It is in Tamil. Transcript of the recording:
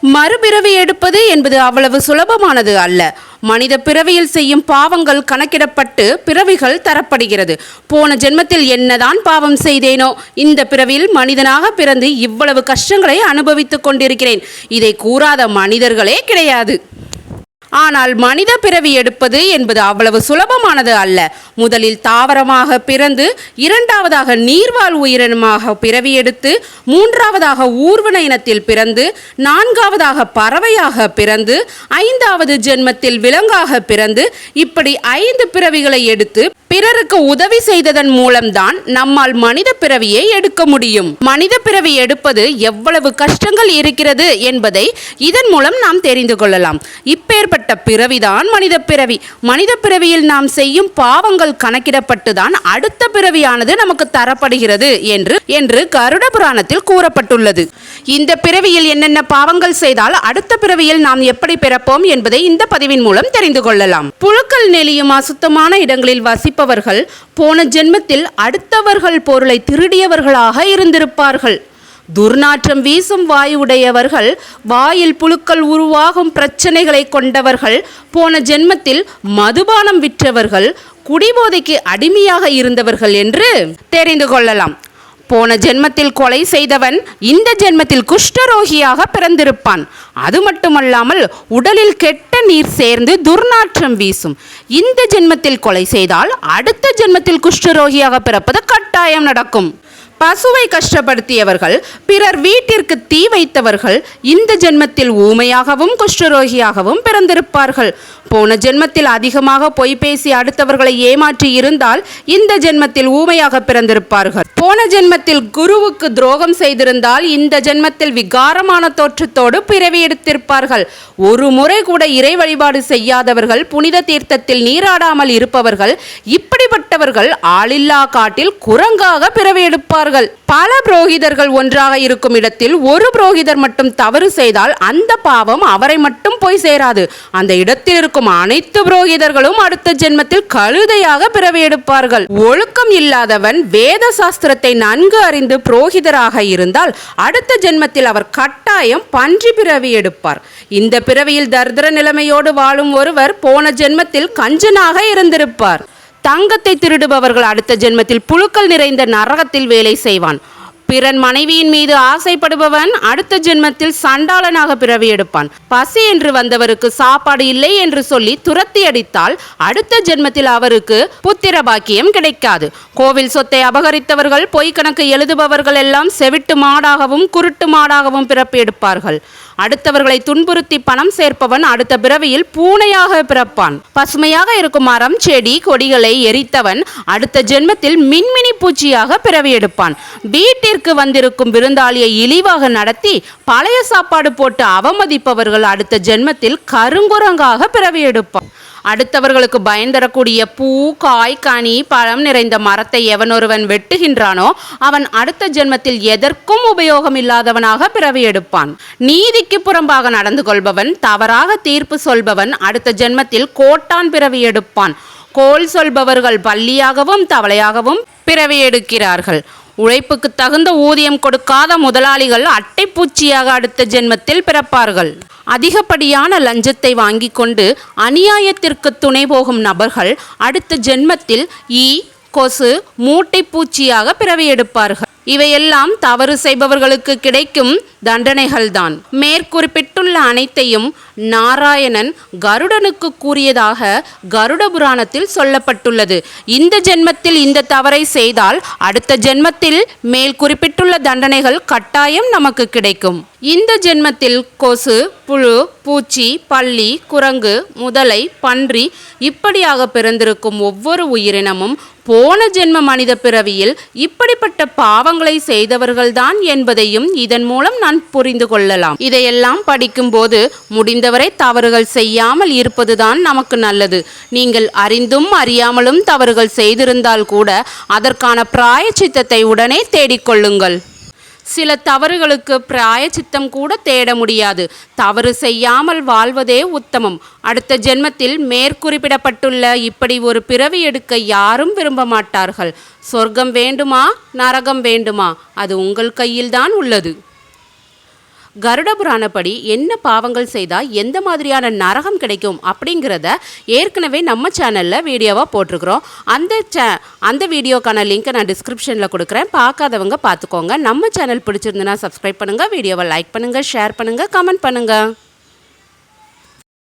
மறுபிறவி எடுப்பது என்பது அவ்வளவு சுலபமானது அல்ல. மனித பிறவியில் செய்யும் பாவங்கள் கணக்கிடப்பட்டு பிறவிகள் தரப்படுகிறது. போன ஜென்மத்தில் என்னதான் பாவம் செய்தேனோ இந்த பிறவியில் மனிதனாக பிறந்து இவ்வளவு கஷ்டங்களை அனுபவித்துக் கொண்டிருக்கிறேன். இதை கூறாத மனிதர்களே கிடையாது. ஆனால் மனித பிறவி எடுப்பது என்பது அவ்வளவு சுலபமானது அல்ல. முதலில் தாவரமாக பிறந்து இரண்டாவதாக நீர்வாழ் உயிரினமாக பிறவி எடுத்து மூன்றாவதாக ஊர்வன இனத்தில் பிறந்து நான்காவதாக பறவையாக பிறந்து ஐந்தாவது ஜென்மத்தில் விலங்காக பிறந்து இப்படி ஐந்து பிறவிகளை எடுத்து பிறருக்கு உதவி செய்ததன் மூலம்தான் நம்மால் மனித பிறவியை எடுக்க முடியும். மனித பிறவி எடுப்பது எவ்வளவு கஷ்டங்கள் இருக்கிறது என்பதை இதன் மூலம் நாம் தெரிந்து கொள்ளலாம். இப்பேற்பட்ட பிறவிதான் மனித பிறவி. மனித பிறவியில் நாம் செய்யும் பாவங்கள் கணக்கிடப்பட்டுதான் அடுத்த பிறவியானது நமக்கு தரப்படுகிறது என்று என்று கருட புராணத்தில் கூறப்பட்டுள்ளது. இந்த பிறவியில் என்னென்ன பாவங்கள் செய்தால் அடுத்த பிறவியில் நாம் எப்படி பிறப்போம் என்பதை இந்த பதிவின் மூலம் தெரிந்து கொள்ளலாம். புழுக்கள் நெளியும் அசுத்தமான இடங்களில் வசிப்பவர்கள் போன ஜென்மத்தில் அடுத்தவர்கள் பொருளை திருடியவர்களாக இருந்திருப்பார்கள். துர்நாற்றம் வீசும் வாயுடையவர்கள் வாயில் புழுக்கள் உருவாகும் பிரச்சனைகளை கொண்டவர்கள் போன ஜென்மத்தில் மதுபானம் விற்றவர்கள் குடிபோதைக்கு அடிமையாக இருந்தவர்கள் என்று தெரிந்து கொள்ளலாம். போன ஜென்மத்தில் கொலை செய்தவன் இந்த ஜென்மத்தில் குஷ்டரோகியாக பிறந்திருப்பான். அது மட்டுமல்லாமல் உடலில் கெட்ட நீர் சேர்ந்து துர்நாற்றம் வீசும். இந்த ஜென்மத்தில் கொலை செய்தால் அடுத்த ஜென்மத்தில் குஷ்டரோகியாக பிறப்பது கட்டாயம் நடக்கும். பசுவை கஷ்டப்படுத்தியவர்கள் பிறர் வீட்டிற்கு தீ வைத்தவர்கள் இந்த ஜென்மத்தில் ஊமையாகவும் குஷ்டரோகியாகவும் பிறந்திருப்பார்கள். போன ஜென்மத்தில் அதிகமாக பொய் பேசி அடுத்தவர்களை ஏமாற்றி இருந்தால் இந்த ஜென்மத்தில் ஊமையாக பிறந்திருப்பார்கள். போன ஜென்மத்தில் குருவுக்கு துரோகம் செய்திருந்தால் இந்த ஜென்மத்தில் விகாரமான தோற்றத்தோடு பிறவி எடுத்திருப்பார்கள். ஒரு முறை கூட இறை வழிபாடு செய்யாதவர்கள் புனித தீர்த்தத்தில் நீராடாமல் இருப்பவர்கள் இப்படிப்பட்டவர்கள் ஆளில்லா காட்டில் குரங்காக பிறவி எடுப்பார்கள். பல புரோகிதர்கள் ஒன்றாக இருக்கும் இடத்தில் ஒரு புரோகிதர் மட்டும் தவறு செய்தால் அந்த பாவம் அவரை மட்டும் போய் சேராது. அந்த இடத்தில் இருக்கும் அனைத்து புரோகிதர்களும் அடுத்த ஜென்மத்தில் கழுதையாக பிறவி எடுப்பார்கள். ஒழுக்கம் இல்லாதவன் வேத சாஸ்திரத்தை நன்கு அறிந்து புரோகிதராக இருந்தால் அடுத்த ஜென்மத்தில் அவர் கட்டாயம் பன்றி பிறவி எடுப்பார். இந்த பிறவியில் தர்திர நிலைமையோடு வாழும் ஒருவர் போன ஜென்மத்தில் கஞ்சனாக இருந்திருப்பார். தங்கத்தை திருடுபவர்கள் அடுத்த ஜென்மத்தில் புழுக்கள் நிறைந்த நரகத்தில் வேலை செய்வான். பிறன் மனைவியின் மீது ஆசைப்படுபவன் அடுத்த ஜென்மத்தில் சண்டாளனாக பிறவி எடுப்பான். பசி என்று வந்தவருக்கு சாப்பாடு இல்லை என்று சொல்லி துரத்தி அடித்தால் அடுத்த ஜென்மத்தில் அவருக்கு புத்திர பாக்கியம் கிடைக்காது. கோவில் சொத்தை அபகரித்தவர்கள் பொய்க்கணக்கு எழுதுபவர்கள் எல்லாம் செவிட்டு மாடாகவும் குருட்டு மாடாகவும் பிறப்பு எடுப்பார்கள். அடுத்தவர்களை துன்புறுத்தி பணம் சேர்ப்பவன் அடுத்த பிறவியில் பூனையாக பிறப்பான். பசுமையாக இருக்கும் மரம் செடி கொடிகளை எரித்தவன் அடுத்த ஜென்மத்தில் மின்மினி பூச்சியாக பிறவி எடுப்பான். வீட்டிற்கு வந்திருக்கும் விருந்தாளியை இழிவாக நடத்தி பழைய சாப்பாடு போட்டு அவமதிப்பவர்கள் அடுத்த ஜென்மத்தில் கருங்குரங்காக பிறவி எடுப்பான் அடுத்தவர்களுக்கு பயந்தரக்கூடிய பூ காய் கனி பழம் நிறைந்த மரத்தை எவனொருவன் வெட்டுகின்றானோ அவன் அடுத்த ஜென்மத்தில் எதற்கும் உபயோகம் இல்லாதவனாக பிறவி எடுப்பான். நீதிக்கு புறம்பாக நடந்து கொள்பவன் தவறாக தீர்ப்பு சொல்பவன் அடுத்த ஜென்மத்தில் கோட்டான் பிறவி எடுப்பான். கோல் சொல்பவர்கள் பள்ளியாகவும் தவளையாகவும் பிறவி எடுக்கிறார்கள். உழைப்புக்கு தகுந்த ஊதியம் கொடுக்காத முதலாளிகள் அட்டைப்பூச்சியாக அடுத்த ஜென்மத்தில் பிறப்பார்கள். அதிகப்படியான லஞ்சத்தை வாங்கி கொண்டு அநியாயத்திற்கு துணை போகும் நபர்கள் அடுத்த ஜென்மத்தில் ஈ கொசு மூட்டைப்பூச்சியாக பிறவி எடுப்பார்கள். இவையெல்லாம் தவறு செய்பவர்களுக்கு கிடைக்கும் தண்டனைகள்தான். மேற்குறிப்பிட்டுள்ள அனைத்தையும் நாராயணன் கருடனுக்கு கூறியதாக கருட புராணத்தில் சொல்லப்பட்டுள்ளது. இந்த ஜென்மத்தில் இந்த தவறை செய்தால் அடுத்த ஜென்மத்தில் மேல் குறிப்பிட்டுள்ள தண்டனைகள் கட்டாயம் நமக்கு கிடைக்கும். இந்த ஜென்மத்தில் கொசு புழு பூச்சி பள்ளி குரங்கு முதலை பன்றி இப்படியாக பிறந்திருக்கும் ஒவ்வொரு உயிரினமும் போன ஜென்ம மனித பிறவியில் இப்படிப்பட்ட பாவங்களை செய்தவர்கள்தான் என்பதையும் இதன் மூலம் நான் புரிந்து கொள்ளலாம். இதையெல்லாம் படிக்கும்போது முடிந்தவரை தவறுகள் செய்யாமல் இருப்பதுதான் நமக்கு நல்லது. நீங்கள் அறிந்தும் அறியாமலும் தவறுகள் செய்திருந்தால் கூட அதற்கான பிராயச்சித்தத்தை உடனே தேடிக்கொள்ளுங்கள். சில தவறுகளுக்கு பிராயச்சித்தம் கூட தேட முடியாது. தவறு செய்யாமல் வாழ்வதே உத்தமம். அடுத்த ஜென்மத்தில் மேற்குறிப்பிடப்பட்டுள்ள இப்படி ஒரு பிறவி எடுக்க யாரும் விரும்ப மாட்டார்கள். சொர்க்கம் வேண்டுமா? நரகம் வேண்டுமா? அது உங்கள் கையில்தான் உள்ளது. கருட புராணப்படி என்ன பாவங்கள் செய்தால் எந்த மாதிரியான நரகம் கிடைக்கும் அப்படிங்கிறத ஏற்கனவே நம்ம சேனலில் வீடியோவாக போட்டிருக்கிறோம். அந்த சே அந்த வீடியோக்கான லிங்க்கை நான் டிஸ்கிரிப்ஷனில் கொடுக்குறேன். பார்க்காதவங்க பார்த்துக்கோங்க. நம்ம சேனல் பிடிச்சிருந்துன்னா சப்ஸ்கிரைப் பண்ணுங்கள் வீடியோவை லைக் பண்ணுங்கள் ஷேர் பண்ணுங்கள் கமெண்ட் பண்ணுங்கள்